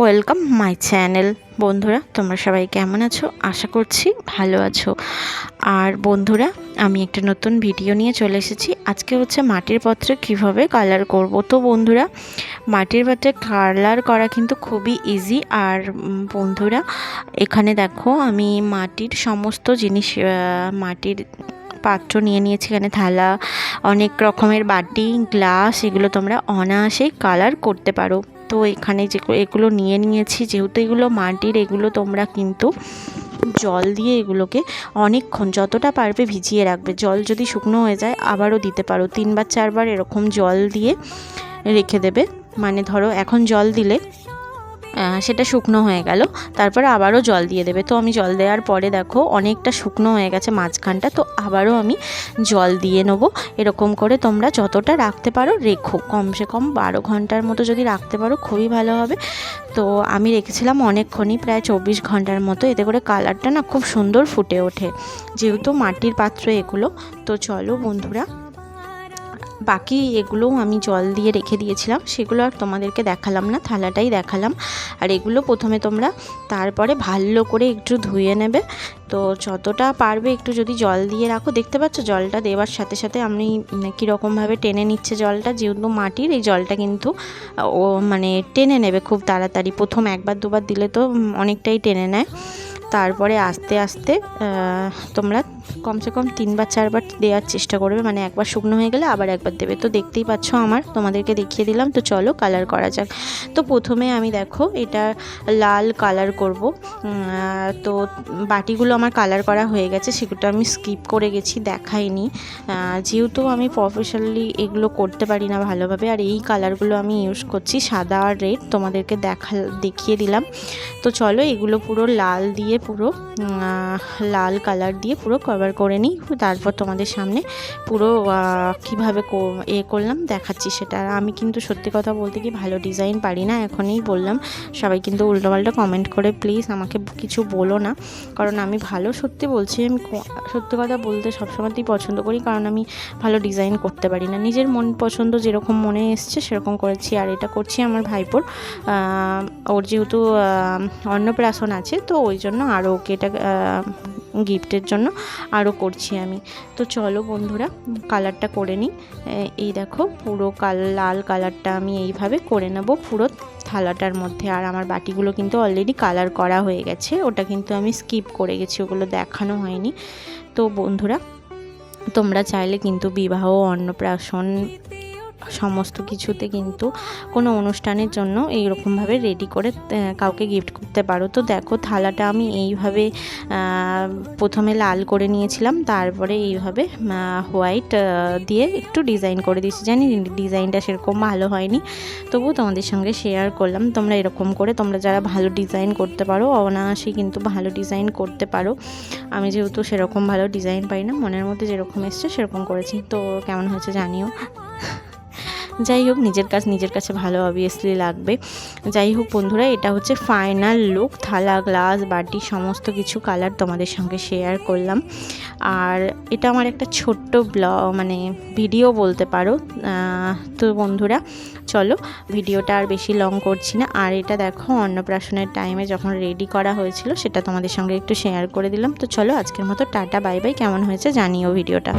Welcome my channel বন্ধুরা, তোমরা সবাই কেমন আছো? আশা করছি ভালো আছো। আর বন্ধুরা, আমি একটা নতুন ভিডিও নিয়ে চলে এসেছি। আজকে হচ্ছে মাটির পাত্রে কীভাবে কালার করব? তো বন্ধুরা, মাটির পাত্রে কালার করা কিন্তু খুবই ইজি আর বন্ধুরা, এখানে দেখো, আমি মাটির সমস্ত জিনিস মাটির পাত্র নিয়ে নিয়েছি। এখানে থালা, অনেক রকমের বাটি, গ্লাস, এগুলো তোমরা অনায়াসেই কালার করতে পারো। তো এখানে যে এগুলো নিয়ে নিয়েছি। যেহেতু এগুলো মাটির, এগুলো তোমরা কিন্তু জল দিয়ে এগুলোকে অনেকক্ষণ যতটা পারবে ভিজিয়ে রাখবে। জল যদি শুকনো হয়ে যায়, আবারও দিতে পারো। তিনবার, চারবার এরকম জল দিয়ে রেখে দেবে। মানে ধরো, এখন জল দিলে সেটা শুকনো হয়ে গেল। তারপরে আবারও জল দিয়ে দেবে। তো আমি জল দেওয়ার পরে দেখো, অনেকটা শুকনো হয়ে গেছে মাঝখানটা। তো আবারও আমি জল দিয়ে নেব। এরকম করে তোমরা যতটা রাখতে পারো রেখো। কমসে কম বারো ঘণ্টার মতো যদি রাখতে পারো খুবই ভালো হবে। তো আমি রেখেছিলাম অনেকক্ষণই, প্রায় চব্বিশ ঘণ্টার মতো। এতে করে কালারটা না খুব সুন্দর ফুটে ওঠে। যেহেতু মাটির পাত্র এগুলো। তো চলো বন্ধুরা বাকি এগুলোও আমি জল দিয়ে রেখে দিয়েছিলাম, সেগুলো আর তোমাদেরকে দেখালাম না, থালাটাই দেখালাম। আর এগুলো প্রথমে তোমরা তারপরে ভালো করে একটু ধুয়ে নেবে। তো যতটা পারবে একটু যদি জল দিয়ে রাখো, দেখতে পাচ্ছ জলটা দেওয়ার সাথে সাথে আমি কীরকমভাবে টেনে নিচ্ছে জলটা, যেহেতু মাটির, এই জলটা কিন্তু, ও মানে টেনে নেবে খুব তাড়াতাড়ি। প্রথম একবার দুবার দিলে তো অনেকটাই টেনে নেয়। তারপরে আস্তে আস্তে তোমরা কমসে কম তিনবার, চারবার দেওয়ার চেষ্টা করবে। মানে একবার শুকনো হয়ে গেলে আবার একবার দেবে। তো দেখতেই পাচ্ছ আমার, তোমাদেরকে দেখিয়ে দিলাম। তো চলো কালার করা যাক। তো প্রথমে আমি দেখো, এটা লাল কালার করব। তো বাটিগুলো আমার কালার করা হয়ে গেছে। সেগুলো আমি স্কিপ করে গেছি, দেখাইনি। যেহেতু আমি প্রফেশনালি এগুলো করতে পারি না ভালোভাবে, আর এই কালারগুলো আমি ইউজ করছি, সাদা আর রেড তোমাদেরকে দেখা, দেখিয়ে দিলাম। তো চলো এগুলো পুরো লাল দিয়ে পুরো লাল কালার দিয়ে পুরো কভার করে নিই। তারপর তোমাদের সামনে পুরো কীভাবে এ করলাম দেখাচ্ছি সেটা। আমি কিন্তু সত্যি কথা বলতে কি ভালো ডিজাইন পারি না, এখনই বললাম। সবাই কিন্তু উল্টোপাল্টা কমেন্ট করে প্লিজ আমাকে কিছু বলো না। কারণ আমি ভালো সত্যি বলছি, আমি সত্যি কথা বলতে সবসময়তেই পছন্দ করি, কারণ আমি ভালো ডিজাইন করতে পারি না। নিজের মন পছন্দ যেরকম মনে এসছে সেরকম করেছি, আর এটা করছি আমার ভাইপোর। ওর যেহেতু অন্নপ্রাশন আছে, তো ওই জন্য আরও ওকে এটা গিফটের জন্য আরও করছি আমি। তো চলো বন্ধুরা, কালারটা করে নিই। এই দেখো, পুরো কাল, লাল কালারটা আমি এইভাবে করে নেব পুরো থালাটার মধ্যে। আর আমার বাটিগুলো কিন্তু অলরেডি কালার করা হয়ে গেছে, ওটা কিন্তু আমি স্কিপ করে গেছি, ওগুলো দেখানো হয়নি। তো বন্ধুরা, তোমরা চাইলে কিন্তু বিবাহ অন্নপ্রাশন সমস্ত কিছুতে কিন্তু কোনো অনুষ্ঠানের জন্য এইরকমভাবে রেডি করে কাউকে গিফট করতে পারো। তো দেখো, থালাটা আমি এইভাবে প্রথমে লাল করে নিয়েছিলাম, তারপরে এইভাবে হোয়াইট দিয়ে একটু ডিজাইন করে দিয়েছি। জানি ডিজাইনটা সেরকম ভালো হয়নি তবু তোমাদের সঙ্গে শেয়ার করলাম। তোমরা এরকম করে, তোমরা যারা ভালো ডিজাইন করতে পারো অনায়াসেই কিন্তু ভালো ডিজাইন করতে পারো। আমি যেহেতু সেরকম ভালো ডিজাইন পাই না, মনের মধ্যে যেরকম এসছে সেরকম করেছি। তো কেমন হয়েছে জানিও। যাই হোক, নিজের কাজ নিজের কাছে ভালো অবভিয়াসলি লাগবে। যাই হোক বন্ধুরা, এটা হচ্ছে ফাইনাল লুক থালা গ্লাস বাটি, সমস্ত কিছু কালার তোমাদের সঙ্গে শেয়ার করলাম। আর এটা আমার একটা ছোট্ট ব্লগ মানে ভিডিও বলতে পারো। তো বন্ধুরা, চলো ভিডিওটা আর বেশি লং করছি না। আর এটা দেখো, অন্নপ্রাশনের টাইমে যখন রেডি করা হয়েছিল, সেটা তোমাদের সঙ্গে একটু শেয়ার করে দিলাম। তো চলো আজকের মতো টাটা বাই বাই কেমন হয়েছে জানিও ভিডিওটা